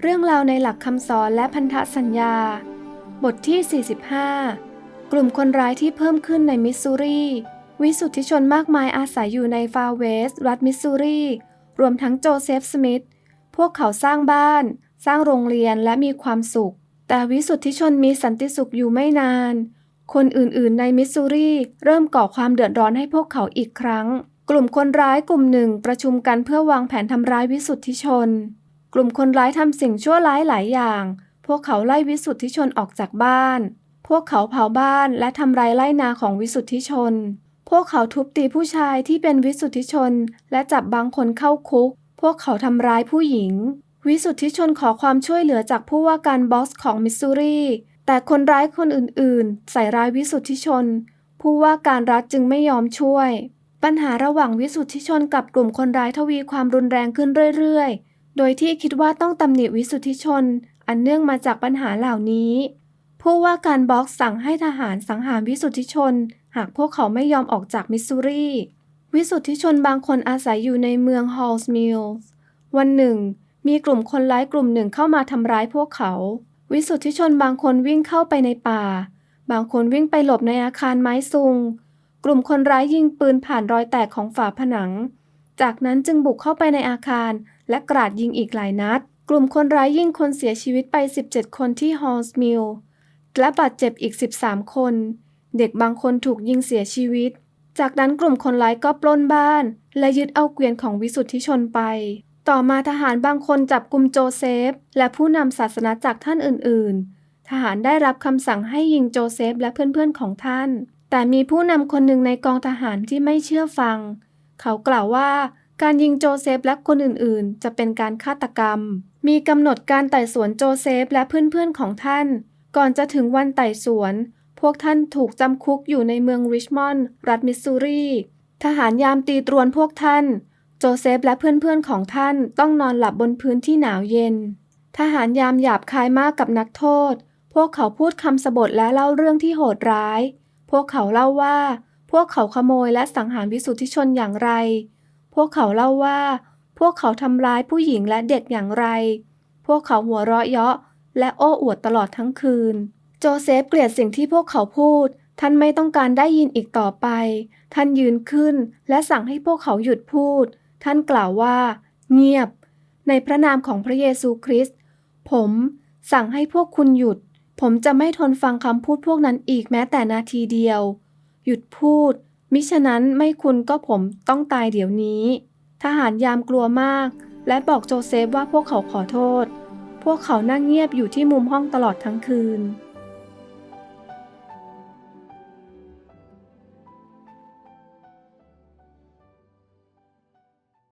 เรื่องราวในหลักคำสอนและพันธสัญญา บทที่ 45 กลุ่มคนร้ายที่เพิ่มขึ้นในมิสซูรี วิสุทธิชนมากมายอาศัยอยู่ในฟาเวส รัฐมิสซูรี รวมทั้งโจเซฟสมิธ พวกเขาสร้างบ้าน สร้างโรงเรียนและมีความสุข แต่วิสุทธิชนมีสันติสุขอยู่ไม่นาน คนอื่นๆ ในมิสซูรีเริ่มก่อความเดือดร้อนให้พวกเขาอีกครั้ง กลุ่มคนร้ายกลุ่มหนึ่งประชุมกันเพื่อวางแผนทำร้ายวิสุทธิชน กลุ่มคนร้ายทำสิ่งชั่วร้ายหลายอย่าง พวกเขาไล่วิสุทธิชนออกจากบ้าน พวกเขาเผาบ้านและทำลายไร่นาของวิสุทธิชน พวกเขาทุบตีผู้ชายที่เป็นวิสุทธิชน และจับบางคนเข้าคุก พวกเขาทำร้ายผู้หญิง วิสุทธิชนขอความช่วยเหลือจากผู้ว่าการบอกซ์ของมิสซูรี แต่คนร้ายคนอื่นๆ ใส่ร้ายวิสุทธิชน ผู้ว่าการรัฐจึงไม่ยอมช่วย ปัญหาระหว่างวิสุทธิชนกับกลุ่มคนร้ายทวีความรุนแรงขึ้นเรื่อยๆ โดยที่คิดว่าต้องตำหนิวิสุทธิชน อันเนื่องมาจากปัญหาเหล่านี้ ผู้ว่าการบ็อกสั่งให้ทหารสังหารวิสุทธิชน หากพวกเขาไม่ยอมออกจากมิสซูรี วิสุทธิชนบางคนอาศัยอยู่ในเมืองฮอลส์มิลส์วันหนึ่ง มีกลุ่มคนร้ายกลุ่มหนึ่งเข้ามาทำร้ายพวกเขา วิสุทธิชนบางคนวิ่งเข้าไปในป่า บางคนวิ่งไปหลบในอาคารไม้ซุง กลุ่มคนร้ายยิงปืนผ่านรอยแตกของฝาผนัง จากนั้นจึงบุกเข้าไปในอาคาร และกราดยิงอีกหลายนัด กลุ่มคนร้ายยิงคนเสียชีวิตไป 17 คนที่ฮอลส์มิลและบาดเจ็บอีก 13 คน เด็กบางคนถูกยิงเสียชีวิต จากนั้นกลุ่มคนร้ายก็ปล้นบ้าน และยึดเอาเกวียนของวิสุทธิชนไป ต่อมาทหารบางคนจับกลุ่มโจเซฟ และผู้นำศาสนาจากท่านอื่น ๆ ทหารได้รับคำสั่งให้ยิงโจเซฟและเพื่อน ๆ ของท่าน แต่มีผู้นำคนหนึ่งในกองทหารที่ไม่เชื่อฟัง เขากล่าวว่า การยิงโจเซฟและคนอื่นๆ จะเป็นการฆาตกรรม มีกำหนดการไต่สวนโจเซฟและเพื่อนๆของท่าน ก่อนจะถึงวันไต่สวน พวกท่านถูกจำคุกอยู่ในเมืองริชมอนด์ รัฐมิสซูรี ทหารยามตีตรวนพวกท่าน โจเซฟและเพื่อนๆของท่านต้องนอนหลับบนพื้นที่หนาวเย็น ทหารยามหยาบคายมากกับนักโทษ พวกเขาพูดคำสบทและเล่าเรื่องที่โหดร้าย พวกเขาเล่าว่า พวกเขาขโมยและสังหารวิสุทธิชนอย่างไร พวกเขาเล่าว่า พวกเขาทำร้ายผู้หญิงและเด็กอย่างไร พวกเขาหัวเราะเยาะ และโอ้อวดตลอดทั้งคืน โจเซฟเกลียดสิ่งที่พวกเขาพูด ท่านไม่ต้องการได้ยินอีกต่อไป ท่านยืนขึ้น และสั่งให้พวกเขาหยุดพูด ท่านกล่าวว่า เงียบ ในพระนามของพระเยซูคริสต์ ผมสั่งให้พวกคุณหยุด ผมจะไม่ทนฟังคำพูดพวกนั้นอีกแม้แต่นาทีเดียว หยุดพูด มิฉะนั้นไม่คุณก็ผมต้องตายเดี๋ยวนี้ ทหารยามกลัวมาก และบอกโจเซฟว่าพวกเขาขอโทษ พวกเขานั่งเงียบอยู่ที่มุมห้องตลอดทั้งคืน